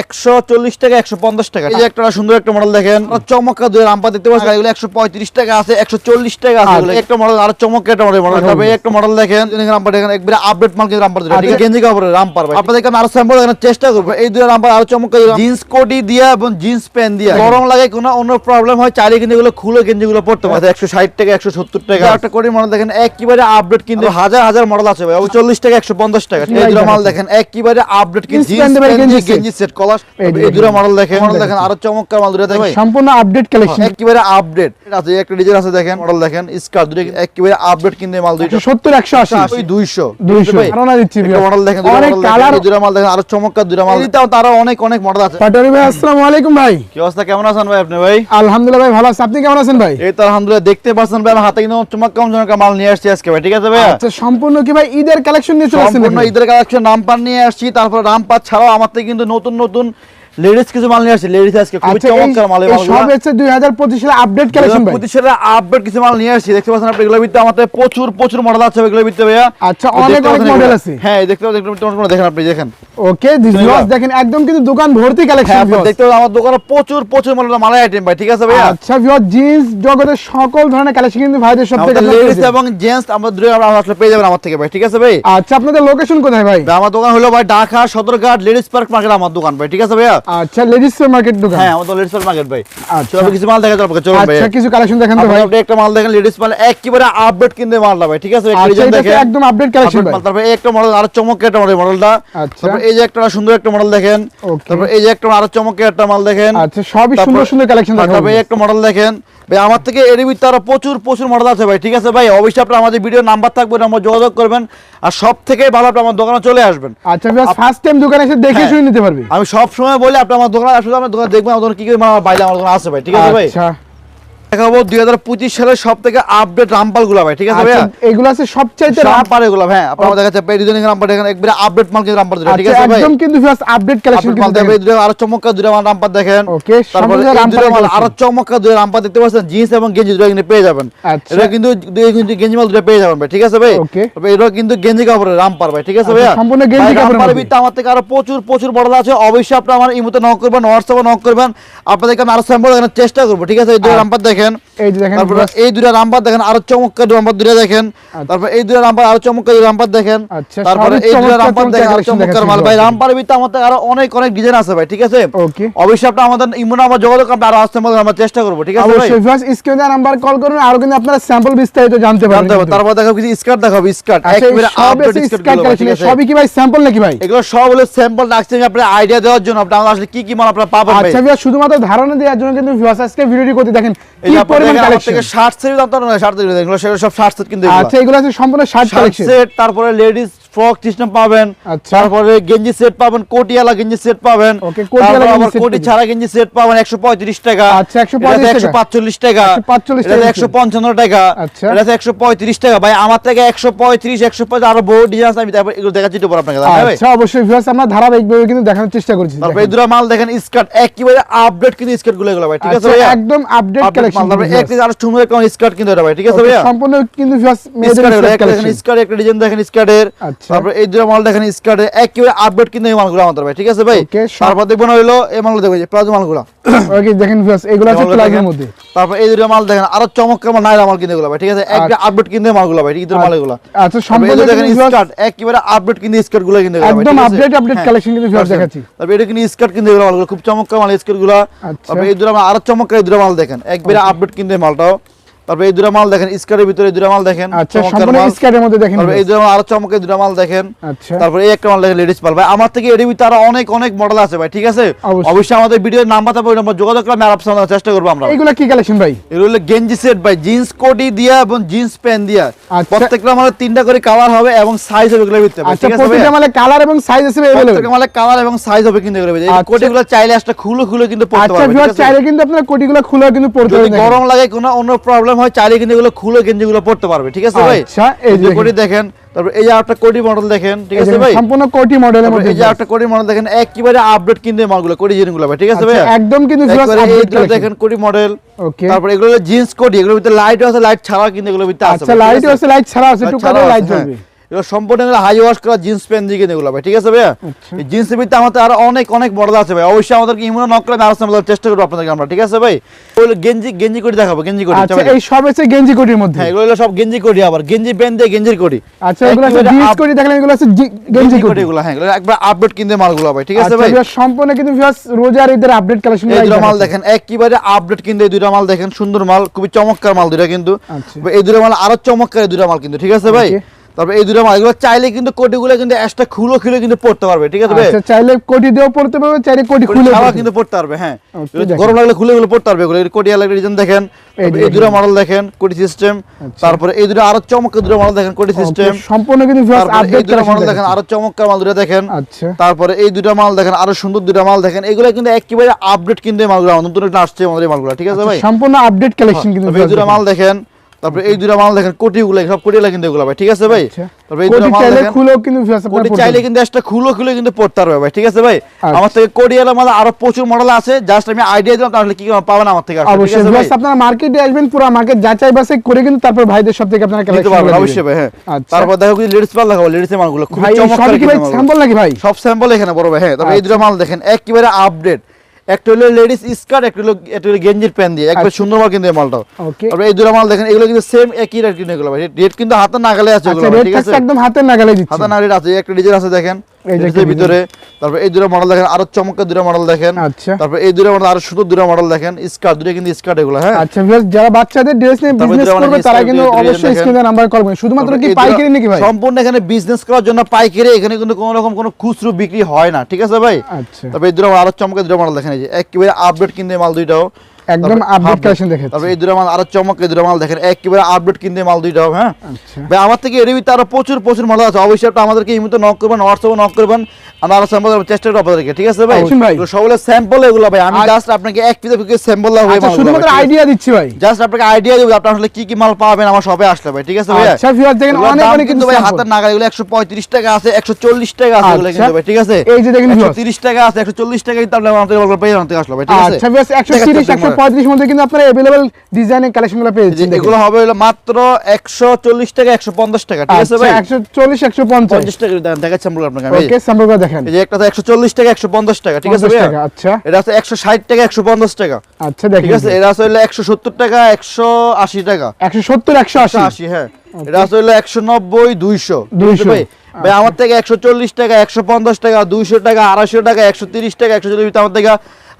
একশো চল্লিশ টাকা একশো পঞ্চাশ টাকা। এই যে একটা সুন্দর একটা মডেল দেখেন। দুই রাম্পা দেখতে এগুলো একশো পঁয়ত্রিশ টাকা আছে একশো চল্লিশ টাকা আছে একটা মডেল আর চমৎকার একটা মডেল মডেল তবে একটা মডেল দেখেন রাম্পা দেখেন একবারে আপডেট মাল কিন্তু রাম্পার দুটো গেঞ্জি কাপড়ের রাম্পার ভাই। আপনাদেরকে আমি আরও স্যাম্পল দেখানোর চেষ্টা করব। এই দুই রাম্পার আরও চমৎকার জিন্স কোটি দিয়া এবং জিন্স প্যান্ট দিয়া। গরম লাগে কোনো অন্য প্রবলেম হয় কিন্তু এগুলো খুলে পড়তে পারে একশো ষাট টাকা একশো সত্তর টাকা। একটা কোটি মডেল দেখেন একেবারে আপডেট কিন্তু হাজার হাজার মডেল আছে ভাই। চল্লিশ টাকা একশো পঞ্চাশ টাকা। মাল দেখেন একেবারে আপডেট কিন্তু। গেঞ্জি সেট। কলার এই দুটো মডেল দেখেন মডেল দেখেন আরও চমৎকার মাল দুটো দেখেন সম্পূর্ণ আপডেট কালেকশন একেবারে আপডেট আছে একটা ডিজাইন আছে দেখেন মডেল দেখেন স্কার্ট দুটো একেবারে আপডেট কিন্তু মাল দুইটা। সত্তর একশো ওই 200 200 ভাই, ধারণা দিচ্ছি মডেল দেখেন অনেক কালার দুটো মাল দেখেন আরও চমৎকার দুটো মাল দিতেও তারা অনেক অনেক মডেল আছে। পাটারি ভাই আসসালামু আলাইকুম ভাই। কি অবস্থা? কেমন আছেন ভাই আপনি ভাই? আলহামদুলিল্লাহ ভাই ভালো আছি। আপনি কেমন আছেন ভাই? এই তো আলহামদুলিল্লাহ দেখতে পাচ্ছেন ভাই আমার হাতে কিন্তু চমৎকার মাল নিয়ে আসছি আজকে ভাই ঠিক আছে ভাই? আচ্ছা সম্পূর্ণ কি ভাই ঈদের কালেকশন নিয়ে চলে আসছেন সম্পূর্ণ ঈদের কালেকশন নিয়ে আসছি তারপর রামপাত ছাড়াও আমার থেকে কিন্তু নতুন নতুন লেডিস কিছু মাল নিয়ে আসছি। লেডিস আজকে খুবই আচ্ছা চমৎকার মাল সব হচ্ছে 2025 সালে আপডেট কালেকশন ভাই? প্রতিষ্ঠানের আপডেট কিছু মাল নিয়ে আসছি। দেখতে পাচ্ছেন আপনি এগুলোর ভিতরে আমাদের প্রচুর প্রচুর মডেল আছে এগুলোর ভিতরে ভাইয়া। আচ্ছা, অনেক অনেক এগুলো। আছে। হ্যাঁ দেখতে পাচ্ছেন পাচ্ছেন, দেখেন আপনি দেখেন। ওকে দিস ভিউয়ার্স দেখেন একদম কিন্তু দোকান ভর্তি কালেকশন হ্যাঁ আপনি দেখতে পাচ্ছেন আমার দোকানে প্রচুর প্রচুর মডেল মালাই আইটেম ভাই ঠিক আছে ভাইয়া? আচ্ছা ভিউয়ার জিন্স জগতের সকল ধরনের কালেকশন কিন্তু ভাইদের সব থেকে লেডিস এবং জেন্টস আমরা আমরা আসলে পেয়ে যাবেন আমার থেকে ভাই ঠিক আছে ভাই? আচ্ছা আপনাদের লোকেশন কোথায় ভাই? ভাই, আমার দোকান হলো ভাই Dhaka Sadarghat ladies park market আমার দোকান ভাই ঠিক আছে ভাইয়া? আচ্ছা লেডিস মার্কেট দোকান। হ্যাঁ আমাদের লেডিস মার্কেট ভাই। আচ্ছা। কিছু মাল দেখা যাবে চলুন ভাই। আচ্ছা কিছু কালেকশন দেখেন তো ভাই। আপনি একটা মাল দেখেন লেডিস মাল একেবারে আপডেট কিনতে মালটা ভাই ঠিক আছে? একটা আচ্ছা দেখেন। একদম আপডেট কালেকশন ভাই। তারপর একটা মডেল আরও চমকের একটা মডেল মডেলটা আচ্ছা। তারপর এই যে একটা সুন্দর একটা মডেল দেখেন। তারপর এই যে একটা আরও চমকের একটা মাল দেখেন। আচ্ছা সবই সুন্দর সুন্দর কালেকশন দেখেন তারপর এই একটা মডেল দেখেন। ভাই আমার থেকে এর ভিতরে আরও প্রচুর প্রচুর মডেল আছে ভাই ঠিক আছে ভাই? অবশ্যই আপনার আমাদের ভিডিও নাম্বার থাকবে আমার যোগাযোগ করবেন। আর সব থেকে ভালো আপনি আমার দোকানে চলে আসবেন। আচ্ছা ফার্স্ট টাইম দোকানে এসে দেখে হ্যাঁ। শুনে নিতে পারবে। আমি সব সময় বলি আপনি আমার দোকানে আসলে আমার দোকানে দেখবেন আমার দোকানে কি কি মাল বাইরে আমার দোকানে আছে ভাই ঠিক আছে ভাই? আচ্ছা। দেখাবো দুই হাজার পঁচিশ সালের সব থেকে আপডেট রামপালগুলা ভাই ঠিক আছে আচ্ছা এগুলো আছে সবচাইতে রামপাল এগুলো হ্যাঁ আপনারা দেখা যাচ্ছে পেরিজনিং রামপাল এখানে একবারে আপডেট মাল কিন্তু রামপাল ঠিক আচ্ছা আছে ভাই? একদম কিন্তু ভিউয়ার্স আপডেট কালেকশন মাল কিন্তু দেখবেন, দেখেন। এই দুটো আরও চমৎকার দুটো মাল রামপাল দেখেন। Okay, তারপরে সম্পূর্ণ এই রামপালের দুটো মাল আরও চমৎকার দুটো রামপাল দেখতে পাচ্ছেন জিন্স এবং গেঞ্জি দুটো কিন্তু পেয়ে যাবেন। আচ্ছা। এটা কিন্তু দুই কিন্তু গেঞ্জি মাল দুটো পেয়ে যাবেন ভাই ঠিক আছে ভাই. তবে এটা কিন্তু গেঞ্জি কাপড়ের রামপাল ভাই ঠিক আছে আচ্ছা, ভাইয়া? সম্পূর্ণ গেঞ্জি কাপড়ের ভিতরে আমার থেকে আরও প্রচুর প্রচুর মডেল আছে। অবশ্যই আপনি আমার ইমোতে নক করবেন হোয়াটসঅ্যাপে নক করবেন। আপনাদেরকে আমি আরও স্যাম্পল চেষ্টা করব ঠিক আছে? এই দুটো আচ্ছা। রামপাল দেখেন। এই যে দেখেন তারপরে এই দুটো রামপার দেখেন আরও চমৎকার রামপার দুটো দেখেন। তারপর এই দুটো রামপার আরও চমৎকার রামপার দেখেন। আচ্ছা, তারপরে এই দুটো রামপার দেখেন আরও চমৎকার মাল। ভাই। রামপারের ভিতরে আমাদের আরও অনেক অনেক ডিজাইন আছে ভাই ঠিক আছে? Okay. অবশ্যই আপনি আমাদের ইমুন আমার যোগাযোগ আপনি আরও আসতে আমাদের আমরা চেষ্টা করব ঠিক আছে ভাই? অবশ্যই ভিউয়ার্স স্ক্রিনে নাম্বার কল করুন আর কিন্তু আপনারা স্যাম্পল বিস্তারিত জানতে পারবেন তারপর দেখাবো কিছু স্কার্ট দেখাবো স্কার্ট আচ্ছা এই আপডেট স্কার্ট সবই কি ভাই স্যাম্পল নাকি ভাই? এগুলো সব হলো স্যাম্পল রাখছি আমি আপনার আইডিয়া দেওয়ার জন্য আপনি আসলে কি কি মাল আপনারা পাবেন ভাই? আচ্ছা ভিউয়ার্স শুধুমাত্র ধারণা দেওয়ার জন্য কিন্তু ভিউয়ার্স আজকে ভিডিওটি করতে দেখেন শার্ট সেট দাম তো নয় শার্ট সেট এগুলো সেগুলো সব শার্ট সেট কিন্তু এগুলো। আচ্ছা এগুলো আছে সম্পূর্ণ শার্ট শার্ট কালেকশন সেট তারপরে লেডিস ফ্রক সিস্টেম পাবেন আচ্ছা। তারপরে গেঞ্জি সেট পাবেন কোটিয়ালা গেঞ্জি সেট পাবেন কোটি ছাড়া গেঞ্জি সেট পাবেন 135 টাকা। আচ্ছা, 135 একশো পাঁচচল্লিশ টাকা। 145 এটা টাকা। 155 টাকা। আচ্ছা। এটা একশো পঁয়ত্রিশ টাকা। ভাই আমার থেকে একশো পঁয়ত্রিশ একশো পঁয়ত্রিশ আরও বহু ডিজাইন আমি তারপর এগুলো দেখাচ্ছি পর আপনাকে আচ্ছা অবশ্যই ভিউয়ার্স আমরা ধারাবাহিকভাবে কিন্তু দেখানোর চেষ্টা করছি। তারপর। এই দুটো মাল দেখেন স্কার্ট একেবারে আপডেট কিন্তু স্কার্টগুলো এগুলো ভাই ঠিক আছে একদম আপডেট কালেকশন তারপরে এক আরও সুন্দর একটা স্কার্ট কিন্তু এটা ভাই ঠিক আছে ভাইয়া? সম্পূর্ণ কিন্তু ভিউয়ার্স। স্কার্ট একটা ডিজাইন দেখেন স্কার্টের। তারপর এই মাল দেখেন স্কার্টের একেবারে আপডেট কিন্তু এই মালগুলো আমাদের ভাই ঠিক আছে ভাই? তারপর দেখবেন হইল এই মালগুলো দেখবেন প্লাজো মালগুলো। ওকে দেখেন ভিউয়ার্স এগুলো আছে মালগুলো মধ্যে। তারপর এই দুটো মাল দেখেন আরও চমৎকার মাল নাইরা মাল কিন্তু ভাই ঠিক আছে? একবারে আপডেট কিন্তু মালগুলো ভাই ঈদের মালগুলো। আচ্ছা সম্পূর্ণ দেখেন স্কার্ট একেবারে আপডেট কিন্তু স্কার্টগুলো কিন্তু একদম আপডেট আপডেট। কালেকশন কিন্তু ভিউয়ার্স দেখাচ্ছি। তারপর এটা কিন্তু স্কার্ট কিন্তু মালগুলো খুব চমৎকার মাল স্কার্টগুলো আচ্ছা। তারপর এই দুটো মাল আরও চমৎকার এই দুটো মাল দেখেন একবারে আপডেট কিন্তু মালটাও। তারপর এই দেখেন স্কারের ভিতরে দেখেন আচ্ছা, এই আরও চমকে দেখেন। আচ্ছা। তারপর এই একটা মাল দেখেন লেডিস পাল। ভাই আমার থেকে অনেক অনেক মডেল আছে ভাই ঠিক আছে? অবশ্যই। আমাদের নাম্বার তারপর নাম্বার যোগাযোগ করে চেষ্টা আমরা। এগুলো কি কালেকশন ভাই? এগুলো গেঞ্জি সেট ভাই জিন্স কোটি দিয়া এবং জিন্স প্যান্ট দিয়া। আচ্ছা। প্রত্যেকটা আমাদের তিনটা করে কালার হবে এবং সাইজ হবে এগুলোর ভিতরে আচ্ছা কালার এবং সাইজ হিসেবে কালার এবং সাইজ হবে কিন্তু এগুলো এই চাইলে একটা খুলে খুলে কিন্তু পড়তে চাইলে কিন্তু আপনার কোটি গুলো খুলে কিন্তু পড়তে গরম লাগে কোনো অন্য প্রবলেম হয় চাইলে কিন্তু এগুলো খুলে গেঞ্জিগুলো পড়তে পারবে ঠিক আছে ভাই আচ্ছা, এই যে দেখেন। কোটি দেখেন তারপর এই যে একটা কোটি মডেল দেখেন ঠিক আছে ভাই সম্পূর্ণ কোটি মডেলের মধ্যে এই যে একটা কোটি মডেল দেখেন একেবারে আপডেট কিনতে মালগুলো কোটি জিনগুলো ভাই ঠিক আছে ভাই আচ্ছা, একদম কিন্তু আপডেট দেখেন কোটি মডেল ওকে তারপর এগুলো জিন্স কোটি এগুলোর ভিতরে লাইট আছে লাইট ছাড়া কিন্তু এগুলোর ভিতরে আছে আচ্ছা লাইট আছে? লাইট ছাড়া আছে লাইট লাইট। জ্বলবে এগুলো সম্পূর্ণ হাই ওয়াশ করা জিন্স প্যান্ট দিয়ে কিনে এগুলো ভাই ঠিক আছে ভাইয়া? আচ্ছা। জিন্সের ভিতরে আমাদের আরও অনেক অনেক মডেল আছে ভাই অবশ্যই আমাদেরকে ইমোনো নক করে আরও সামনে চেষ্টা করব আপনাদেরকে আমরা ঠিক আছে ভাই? ওগুলো গেঞ্জি গেঞ্জি করে দেখাবো গেঞ্জি করে আচ্ছা এই সব হচ্ছে গেঞ্জি কোটির মধ্যে? হ্যাঁ এগুলো সব গেঞ্জি করি আবার গেঞ্জি প্যান্ট দিয়ে গেঞ্জির করি আচ্ছা এগুলো আছে জিন্স কোটি দেখলেন এগুলো আছে গেঞ্জি কোটি এগুলো হ্যাঁ এগুলো একবার আপডেট কিনতে মালগুলো ভাই ঠিক আছে আচ্ছা ভাই? এগুলো সম্পূর্ণ কিন্তু ভিউয়ার্স রোজার ঈদের আপডেট কালেকশন এই দুটো মাল দেখেন একেবারে আপডেট কিনতে এই দুটো মাল দেখেন সুন্দর মাল খুবই চমৎকার মাল দুটো কিন্তু। আচ্ছা। এই দুটো মাল আরও চমৎকার এই দুটো মাল কিন্তু ঠিক আছে ভাই. তারপর এই দুটো মাল এগুলো চাইলে কিন্তু কোটিগুলো কিন্তু এক্সট্রা খুলো খুলে কিন্তু পড়তে পারবে ঠিক আছে আচ্ছা চাইলে কোটি দিয়েও পড়তে পারবে চাইলে কোটি খুলে পড়তে কিন্তু পড়তে পারবে হ্যাঁ। দেখেন। গরম লাগলে খুলে খুলে পড়তে পারবে এগুলো। কোটি আলাদা রিজন দেখেন এই দুটো মডেল দেখেন কোটি সিস্টেম আচ্ছা। তারপরে এই দুটো আরও চমৎকার দুটো মডেল দেখেন কোটি সিস্টেম সম্পূর্ণ কিন্তু ভিউয়ার্স আপডেট দুটো মডেল দেখেন আরও চমৎকার মাল দুটো দেখেন। আচ্ছা। তারপরে এই দুটো মাল দেখেন আরও সুন্দর দুটো মাল দেখেন। এগুলো কিন্তু একেবারে আপডেট কিন্তু এই মালগুলো নতুন আসছে আমাদের এই মালগুলো ঠিক আছে ভাই? সম্পূর্ণ আপডেট কালেকশন কিন্তু এই দুটো মাল দেখেন তারপরে এই দুটো মাল দেখেন কোটিগুলো সব কোটিগুলো কিন্তু এগুলো ভাই ঠিক আছে ভাই? আচ্ছা। তারপরে এই দুটো মাল দেখেন খুলেও কিন্তু কোটি চাইলে কিন্তু একটা খুলো খুলে কিন্তু পড়তে পারবে ভাই ঠিক আছে ভাই? আচ্ছা। আমার থেকে কোডিয়ালা মাল আরও প্রচুর মডেল আছে জাস্ট আমি আইডিয়া দিলাম তাহলে কি কি পাবেন আমার থেকে অবশ্যই আছে ভাই? আপনারা মার্কেটে আসবেন পুরো মার্কেট যাচাই বাছাই করে কিন্তু তারপর ভাইদের সব থেকে আপনারা কালেকশন পারবেন অবশ্যই ভাই হ্যাঁ। আচ্ছা। তারপর দেখো কি লেডিস মাল দেখাবো লেডিস মালগুলো খুব চমৎকার সব কি ভাই স্যাম্পল নাকি ভাই? সব স্যাম্পল এখানে বড় ভাই হ্যাঁ। তবে এই। দুটো মাল দেখেন একেবারে আপডেট একটা হলো লেডিস স্কার্ট একটা হলো একটা হলো গেঞ্জির প্যান্ট দিয়ে। একবার আচ্ছা। সুন্দর ভাবে কিন্তু এই মালটা ওকে। তারপরে এই দুটো মাল দেখেন এগুলো কিন্তু সেম একই রেট কিন্তু এগুলো ভাই। রেট কিন্তু হাতে নাগালে আছে আচ্ছা এগুলো ঠিক আছে? একদম হাতের নাগালে দিচ্ছে। হাতে নাগালে আছে একটা ডিজাইন আছে দেখেন। এই যে এই একটা ভিতরে তারপর এই দুটো মডেল দেখেন আরও চমৎকার দুটো মডেল দেখেন। আচ্ছা। তারপর এই দুটো মডেল আরও সুন্দর দুটো মডেল দেখেন স্কার্ট দুটো কিন্তু স্কার্ট এগুলো হ্যাঁ? আচ্ছা ভিউয়ার্স যারা বাচ্চাদের ড্রেস নিয়ে বিজনেস করবে তারা কিন্তু অবশ্যই স্ক্রিনে নাম্বার করবেন। শুধুমাত্র কি পাইকারি নাকি ভাই? সম্পূর্ণ এখানে বিজনেস করার জন্য পাইকারি এখানে কিন্তু কোনো রকম কোনো খুচরো বিক্রি হয় না ঠিক আছে ভাই? আচ্ছা। তবে এই দুটো আরও চমৎকার দুটো মডেল দেখেন এই যে একেবারে আপডেট কিনতে মাল দুইটাও। একদম আপডেট। কালেকশন দেখাচ্ছি। তারপরে এই দুটো মাল আরও চমৎকার দুটো মাল দেখেন একেবারে আপডেট কিনতে মাল দুইটাও হ্যাঁ? আচ্ছা। ভাই আমার থেকে এর ভিতরে আরও প্রচুর প্রচুর মডেল আছে। অবশ্যই আপনি আমাদেরকে এই নক করবেন হোয়াটসঅ্যাপে নক করবেন আমরা আরও স্যাম্পল চেষ্টা করব আপনাদেরকে ঠিক আছে ভাই? ভাই। সবগুলো স্যাম্পল এগুলো ভাই আমি জাস্ট আপনাকে এক পিস পিস স্যাম্পল দেওয়া আচ্ছা শুধুমাত্র আইডিয়া দিচ্ছি ভাই। জাস্ট আপনাকে আইডিয়া দেবো আপনি আসলে কি কি মাল পাবেন আমার শপে আসলে ভাই ঠিক আছে ভাই? আচ্ছা ভিউয়ার্স দেখেন অনেক অনেক কিন্তু ভাই হাতের নাগাল এগুলো একশো পঁয়ত্রিশ টাকা আছে একশো চল্লিশ টাকা আছে এগুলো আচ্ছা। কিন্তু ভাই ঠিক আছে? এই যে দেখেন একশো viewers। তিরিশ টাকা আছে একশো চল্লিশ টাকা কিন্তু আপনি আমাদের বলবেন পেয়ে আনতে আসলো ভাই ঠিক আছে? আচ্ছা ভিউয়ার্স 130 দেখাচ্ছি পঁয়ত্রিশ মধ্যে কিন্তু আপনারা অ্যাভেলেবল ডিজাইনের কালেকশনগুলো পেয়েছেন। এগুলো হবে হলো মাত্র একশো চল্লিশ টাকা একশো পঞ্চাশ টাকা ঠিক আছে আচ্ছা, ভাই? একশো চল্লিশ একশো পঞ্চাশ। দেখাচ্ছি আমরা আপনাকে ওকে সম্পর্ক দেখেন। এই যে একটা একশো চল্লিশ টাকা একশো পঞ্চাশ টাকা ঠিক আছে ভাই আচ্ছা। এটা আছে একশো ষাট টাকা একশো পঞ্চাশ টাকা। আচ্ছা ঠিক আছে এটা হলো একশো সত্তর টাকা একশো আশি টাকা। একশো সত্তর একশো আশি। হ্যাঁ। এটা আছে হলো একশো নব্বই দুইশো। দুইশো। ভাই? ভাই আচ্ছা। আমার থেকে একশো চল্লিশ টাকা একশো পঞ্চাশ টাকা দুইশো টাকা আড়াইশো টাকা একশো তিরিশ টাকা একশো চল্লিশ আমার থেকে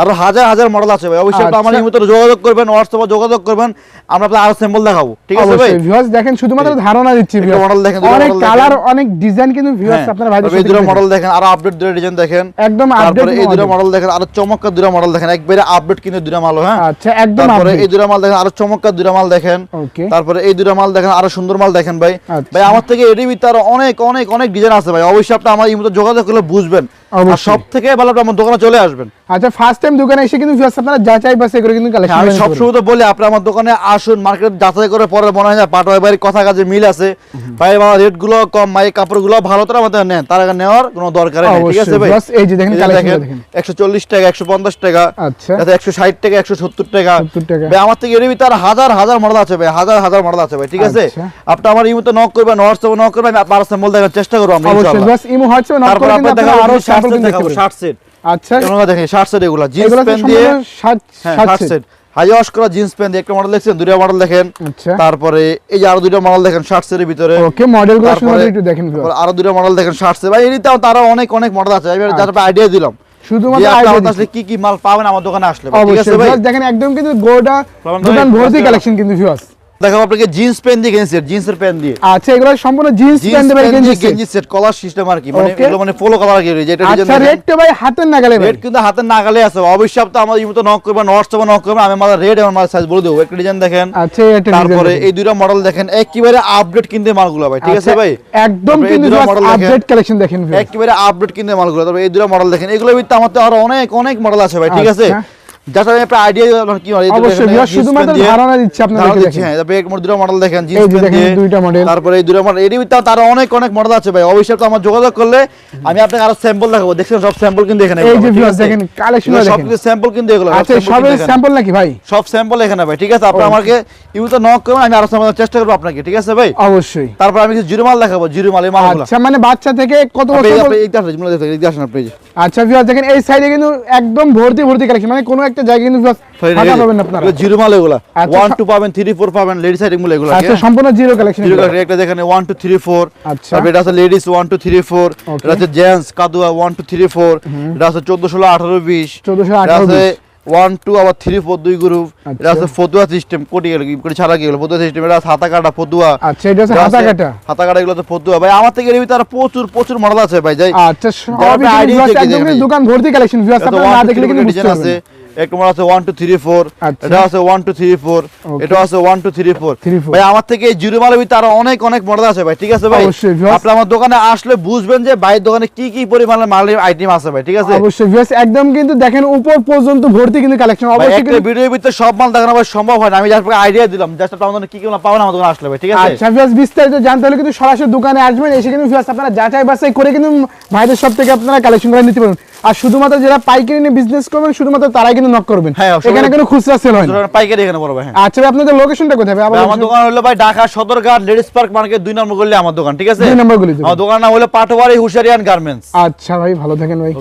আরও হাজার হাজার মডেল আছে ভাই। অবশ্যই আমার আচ্ছা। এই মতো যোগাযোগ করবেন হোয়াটসঅ্যাপে যোগাযোগ করবেন আমরা আপনার আরও স্যাম্পল দেখাবো। ঠিক আছে ভাই? ভিউয়ার্স দেখেন শুধুমাত্র ধারণা দিচ্ছি model দেখেন, অনেক কালার অনেক ডিজাইন কিন্তু ভিউয়ার্স আপনারা তবে এই দুটো মডেল দেখেন আরও আপডেট দুটো ডিজাইন দেখেন। একদম আপডেট এই দুটো মডেল দেখেন আরও চমৎকার দুটো মডেল দেখেন। একবারে আপডেট কিন্তু দুটো মাল হ্যাঁ? আচ্ছা একদম তারপরে এই দুটো মাল দেখেন আরও চমৎকার দুটো মাল দেখেন। ওকে তারপরে এই দুটো মাল দেখেন আরও সুন্দর মাল দেখেন ভাই। আচ্ছা। ভাই আমার থেকে এটির ভিতরে আরও অনেক অনেক অনেক ডিজাইন আছে ভাই। অবশ্যই আপনি আমার এই মতো যোগাযোগ করলে বুঝবেন। আর। সব থেকে ভালো আপনি আমার দোকানে চলে আসবেন। আচ্ছা ফার্স্ট টাইম দোকানে এসে কিন্তু ভিউয়ার্স আপনারা যাচাই বাছাই করে কিন্তু কালেকশন হ্যাঁ, আমি সবসময় তো বলি আপনি আমার দোকানে আসুন মার্কেট যাচাই করে পরে মনে হয় না পাটোয়া বাড়ির কথা কাজে মিল আছে। ভাই আমার রেটগুলো কম ভাই কাপড়গুলো ভালো তো আমাদের নেন তার আগে নেওয়ার কোনো দরকার নেই ঠিক আছে ভাই? এই যে দেখেন যে collection দেখেন, 140 টাকা 150 টাকা আচ্ছা। তাতে 160 টাকা 170 টাকা। 70 টাকা। ভাই আমার থেকে এর ভিতরে হাজার হাজার মডেল আছে ভাই হাজার হাজার মডেল আছে ভাই ঠিক আছে? আচ্ছা। আপনি আমার এই মতো নক করবেন হোয়াটসঅ্যাপে নক করবেন আমি আপনার স্যাম্পল দেখার চেষ্টা করব আমরা অবশ্যই ইনশাআল্লাহ। জাস্ট ইমো হোয়াটসঅ্যাপে নক তারপর করে কিন্তু আপনারা দেখাবো আরও স্যাম্পল দেখতে দেখাবো পারেন শার্ট সেট আচ্ছা। এগুলো দেখেন শার্ট সেট এগুলো জিন্স প্যান্ট দিয়ে। শার্ট হ্যাঁ সেট সেট হাই ওয়াশ করা জিন্স প্যান্ট একটা মডেল দেখছেন? দুইটা মডেল দেখেন। আচ্ছা। তারপরে এই যে আরও দুইটা মডেল দেখেন শার্ট সেটের ভিতরে। ওকে তারপরে শুধুমাত্র একটু দেখেন আরও দুইটা মডেল দেখেন শার্ট সেট ভাই এটাও তারা অনেক অনেক মডেল আছে। আমি আচ্ছা। আইডিয়া দিলাম। শুধুমাত্র আসলে কি কি মাল পাবেন আমার দোকানে আসলে। ঠিক আছে ভাই? দেখেন একদম কিন্তু গোটা দোকান ভর্তি কালেকশন কিন্তু ভিউয়ার্স দেখাবো আপনাকে জিন্স প্যান্ট দিয়ে কিনেছি জিন্সের প্যান্ট দিয়ে। আচ্ছা এগুলো সম্পূর্ণ জিন্স প্যান্ট প্যান্ট গেঞ্জি দিয়ে গেঞ্জি সেট কলার সিস্টেম আর কি মানে এগুলো মানে পোলো কালার কি যেটা আচ্ছা ডিজাইন রেটটা ভাই হাতের নাগালে কিন্তু হাতের নাগালে আছে অবশ্যই আপনি আমার এই মতো নক করবেন হোয়াটসঅ্যাপে নক করবেন আমি আমার রেড আমার সাইজ বলে দেবো। একটা ডিজাইন দেখেন আচ্ছা একটা তারপরে এই দুইটা মডেল দেখেন একেবারে আপডেট কিনতে মালগুলো ভাই ঠিক আছে আচ্ছা, ভাই? একদম কিন্তু আপডেট কালেকশন দেখেন। একেবারে আপডেট কিনতে মালগুলো তারপরে এই দুটো মডেল দেখেন এগুলোর ভিতরে আমার তো আরও অনেক অনেক মডেল আছে ভাই ঠিক আছে? আমি একটা আইডিয়া কি হয়। অবশ্যই, দেখেন, শুধুমাত্র ধারণা দিচ্ছি আপনাদেরকে দেখেন। হ্যাঁ তারপরে এক মোট দুটো মডেল দেখেন জিন্স দেখেন দুইটা model। তারপরে এই দুটো মডেল এর তার অনেক অনেক মডেল আছে ভাই অবশ্যই তো আমার যোগাযোগ করলে আমি আপনাকে আরও স্যাম্পল দেখাবো। দেখছেন সব স্যাম্পল কিন্তু এখানে এই যে পাবেন, ঠিক viewers দেখেন, সব স্যাম্পল কিন্তু এগুলো আচ্ছা এখানে। স্যাম্পল নাকি ভাই? সব স্যাম্পল এখানে ভাই ঠিক আছে? আপনি আমাকে ইউতে নক করুন আমি আরও চেষ্টা করব আপনাকে ঠিক আছে ভাই? অবশ্যই। তারপর আমি কিছু জিরো মাল দেখাবো জিরো মাল এই মালগুলো। আচ্ছা মানে বাচ্চা থেকে কত বছর এই দেখেন আপনি। আচ্ছা ভিউয়ার দেখেন এই সাইডে কিন্তু একদম ভর্তি ভর্তি কালেকশন মানে কোনো একটা জায়গায় কিন্তু ফাঁকা পাবেন না আপনারা। জিরো মাল এগুলো। আচ্ছা, ওয়ান সব- টু পাবেন থ্রি ফোর পাবেন লেডিস সাইড এগুলো এগুলো আচ্ছা সম্পূর্ণ জিরো কালেকশন জিরো কালেকশন একটা দেখেন ওয়ান টু থ্রি ফোর আচ্ছা। তারপর এটা আছে ladies one two three four Okay. এটা আছে জেন্টস কাদুয়া ওয়ান টু থ্রি ফোর এটা আছে চোদ্দ ষোলো আঠারো বিশ। 14, 18, আছে 20 ওয়ান টু আবার থ্রি ফোর দুই গ্রুপ এটা হচ্ছে আছে ফতুয়া সিস্টেম কোটি গেল কোটি ছাড়া কি গেল? ফতুয়া সিস্টেম এটা হাতা কাটা ফতুয়া। আচ্ছা এটা হচ্ছে হাতা কাটা। হাতা কাটা এগুলো তো ফতুয়া। ভাই আমার থেকে এর ভিতরে প্রচুর প্রচুর মডেল আছে ভাই যাই। আচ্ছা দোকান ভর্তি কালেকশন ভিউয়ার্স আপনারা না দেখলে কিন্তু ডিজাইন আছে। পারবেন আছে ওয়ান টু থ্রি ফোর। এটা আছে ওয়ান টু থ্রি ফোর এটা আছে ওয়ান টু থ্রি ফোর ভাই আমার থেকে এই জিরো মালের ভিতরে আরও অনেক অনেক মডেল আছে ভাই ঠিক আছে ভাই? আপনি আমার দোকানে আসলে বুঝবেন যে ভাইয়ের দোকানে কি কি পরিমাণের মালের আইটেম আছে ভাই ঠিক আছে? অবশ্যই ভিউয়ার্স একদম কিন্তু দেখেন উপর পর্যন্ত ভর্তি কিন্তু কালেকশন অবশ্যই কিন্তু ভিডিওর ভিতরে সব মাল দেখানো ভাই সম্ভব হয় না। আমি জাস্ট আইডিয়া দিলাম জাস্ট কি কি পাবেন আমার দোকানে আসলে ভাই ঠিক আছে? আচ্ছা ভিউয়ার্স বিস্তারিত জানতে হলে কিন্তু সরাসরি দোকানে আসবেন এসে কিন্তু ভিউয়ার্স আপনারা যাচাই বাছাই করে কিন্তু ভাইদের সব থেকে আপনারা কালেকশন করে নিতে পারবেন। আর শুধুমাত্র যারা পাইকারি নিয়ে বিজনেস করবেন শুধুমাত্র তারাই কিন্তু নক করবেন। হ্যাঁ, এখানে কোনো খুচরা সেল হয় না। পাইকারি এখানে বড় ভাই হ্যাঁ। আচ্ছা আপনাদের লোকেশনটা কোথায় ভাই? আমার দোকান হলো ভাই Dhaka Sadarghat ladies park market দুই নম্বর গলি আমার দোকান ঠিক আছে? দুই নম্বর গলি। আমার দোকান নাম হলো পাটোয়ারি হুশারিয়ান গার্মেন্টস আচ্ছা ভাই ভালো থাকেন ভাই।